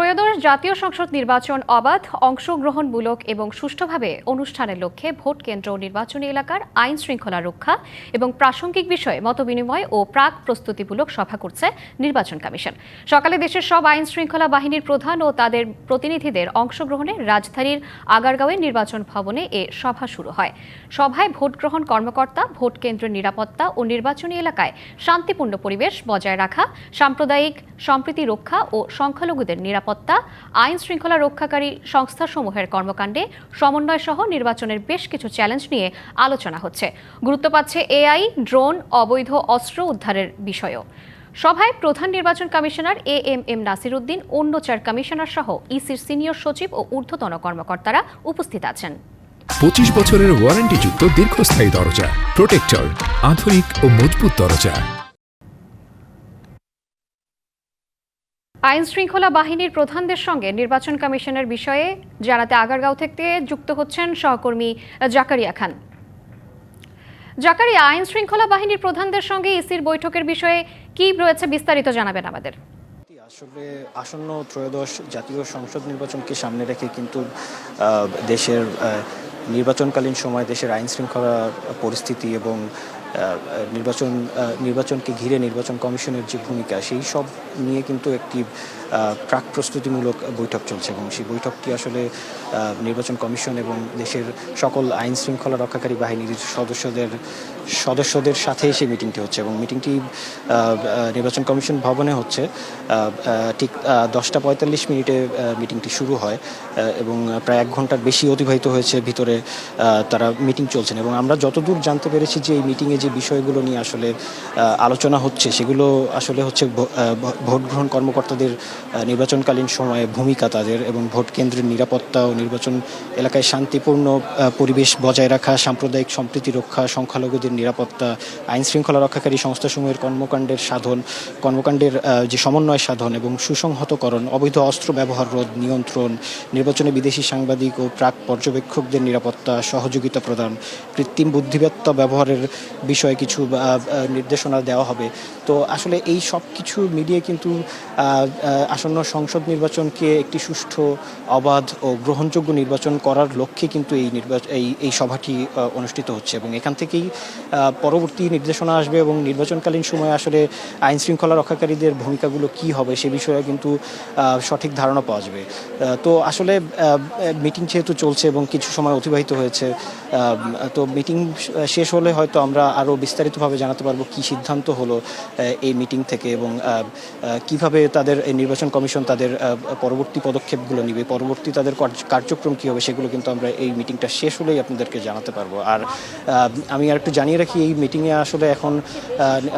ত্রয়োদশ জাতীয় সংসদ নির্বাচন অবাধ, অংশগ্রহণমূলক এবং সুষ্ঠুভাবে অনুষ্ঠানের লক্ষ্যে ভোট কেন্দ্র নির্বাচনী এলাকার আইন শৃঙ্খলা রক্ষা এবং প্রাসঙ্গিক বিষয়ে মতবিনিময় ও প্রাক প্রস্তুতিমূলক সভা করছে নির্বাচন কমিশন। সকালে দেশের সব আইন শৃঙ্খলা বাহিনীর প্রধান ও তাদের প্রতিনিধিদের অংশগ্রহণে রাজধানীর আগারগাঁওয়ের নির্বাচন ভবনে এ সভা শুরু হয়। সভায় ভোট গ্রহণ কর্মকর্তা, ভোট কেন্দ্রের নিরাপত্তা ও নির্বাচনী এলাকায় শান্তিপূর্ণ পরিবেশ বজায় রাখা, সাম্প্রদায়িক সম্প্রীতি রক্ষা ও সংখ্যালঘুদের নিরাপত্তা আইন শৃঙ্খলা রক্ষাকারী সংস্থাসমূহের কর্মকাণ্ডে সমন্বয় সহ নির্বাচনের বেশ কিছু চ্যালেঞ্জ নিয়ে আলোচনা হচ্ছে। গুরুত্ব পাচ্ছে এআই, ড্রোন, অবৈধ অস্ত্র উদ্ধারের বিষয়ও। সভায় প্রধান নির্বাচন commissioner A M M Nasir Uddin অন্য চার কমিশনার সহ ইসির সিনিয়র সচিব ও ঊর্ধ্বতন কর্মকর্তারা উপস্থিত আছেন। পঁচিশ বছরের ওয়ারেন্টিযুক্ত দীর্ঘস্থায়ী দরজা, প্রোটেক্টর, আধুনিক ও মজবুত দরজা। আইন শৃঙ্খলা বাহিনীর প্রধানদের সঙ্গে নির্বাচন কমিশনের বিষয়ে জানাতে আগারগাঁও থেকে যুক্ত হচ্ছেন সহকর্মী জাকারিয়া খান। জাকারিয়া আইন শৃঙ্খলা বাহিনীর প্রধানদের সঙ্গে ইসির বৈঠকের বিষয়ে কি রয়েছে বিস্তারিত জানাবেন আমাদের। আসলে আসন্ন ত্রয়োদশ জাতীয় সংসদ নির্বাচনকে সামনে রেখে কিন্তু দেশের নির্বাচনকালীন সময় দেশের আইন শৃঙ্খলা পরিস্থিতি এবং নির্বাচন নির্বাচনকে ঘিরে নির্বাচন কমিশনের যে ভূমিকা সেই সব নিয়ে কিন্তু একটি প্রাক প্রস্তুতিমূলক বৈঠক চলছে এবং সেই বৈঠকটি আসলে নির্বাচন কমিশন এবং দেশের সকল আইন শৃঙ্খলা রক্ষাকারী বাহিনীর সদস্যদের সদস্যদের সাথে সেই মিটিংটি হচ্ছে এবং মিটিংটি নির্বাচন কমিশন ভবনে হচ্ছে। ঠিক দশটা পঁয়তাল্লিশ মিনিটে মিটিংটি শুরু হয় এবং প্রায় এক ঘণ্টার বেশি অতিবাহিত হয়েছে ভিতরে তারা মিটিং চলছেন এবং আমরা যতদূর জানতে পেরেছি যে এই মিটিংয়ে যে বিষয়গুলো নিয়ে আসলে আলোচনা হচ্ছে সেগুলো আসলে হচ্ছে ভোট গ্রহণ কর্মকর্তাদের নির্বাচনকালীন সময়ে ভূমিকা তাদের এবং ভোট কেন্দ্রের নিরাপত্তা ও নির্বাচন এলাকায় শান্তিপূর্ণ পরিবেশ বজায় রাখা, সাম্প্রদায়িক সম্প্রীতি রক্ষা, সংখ্যালঘুদের নিরাপত্তা আইন শৃঙ্খলা রক্ষাকারী সংস্থাসমূহের কর্মকাণ্ডের সাধন, কর্মকাণ্ডের যে সমন্বয় সাধন এবং সুসংহতকরণ, অবৈধ অস্ত্র ব্যবহার, রোধ, নিয়ন্ত্রণ, নির্বাচনে বিদেশি সাংবাদিক ও প্রাক পর্যবেক্ষকদের নিরাপত্তা, সহযোগিতা প্রদান, কৃত্রিম বুদ্ধিমত্তা ব্যবহারের বিষয়ে কিছু নির্দেশনা দেওয়া হবে। তো আসলে এই সব কিছু মিলিয়ে কিন্তু আসন্ন সংসদ নির্বাচনকে একটি সুষ্ঠু, অবাধ ও গ্রহণযোগ্য নির্বাচন করার লক্ষ্যে কিন্তু এই নির্বাচন এই এই সভাটি অনুষ্ঠিত হচ্ছে এবং এখান থেকেই পরবর্তী নির্দেশনা আসবে এবং নির্বাচনকালীন সময়ে আসলে আইন শৃঙ্খলা রক্ষাকারীদের ভূমিকাগুলো কি হবে সে বিষয়ে কিন্তু সঠিক ধারণা পাওয়া যাবে। তো আসলে মিটিং যেহেতু চলছে এবং কিছু সময় অতিবাহিত হয়েছে তো মিটিং শেষ হলে হয়তো আমরা আরও বিস্তারিতভাবে জানাতে পারব কি সিদ্ধান্ত হলো এই মিটিং থেকে এবং কীভাবে তাদের এই নির্বাচন কমিশন তাদের পরবর্তী পদক্ষেপগুলো নিবে। পরবর্তী তাদের কার্যক্রম কী হবে সেগুলো কিন্তু আমরা এই মিটিংটা শেষ হলেই আপনাদেরকে জানাতে পারব। আর আমি আর একটু জানিয়ে রাখি, এই মিটিংয়ে আসলে এখন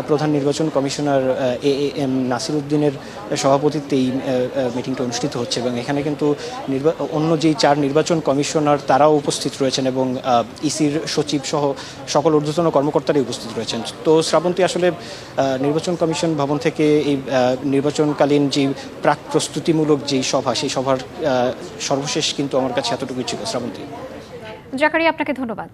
প্রধান নির্বাচন কমিশনার এ এম নাসির উদ্দিনের সভাপতিত্বে এই মিটিংটা অনুষ্ঠিত হচ্ছে এবং এখানে কিন্তু অন্য যেই চার নির্বাচন কমিশনার তারাও উপস্থিত রয়েছেন এবং ইসির সচিব সহ সকল ঊর্ধ্বতন কর্মকর্তারাই উপস্থিত রয়েছেন। তো শ্রাবন্তী আসলে নির্বাচন কমিশন ভবন থেকে এই নির্বাচনকালীন যে প্রাক প্রস্তুতিমূলক যেই সভা, সেই সভার সর্বশেষ কিন্তু আমার কাছে এতটুকুই ছিল। শ্রাবন্তী। জাকারি আপনাকে ধন্যবাদ।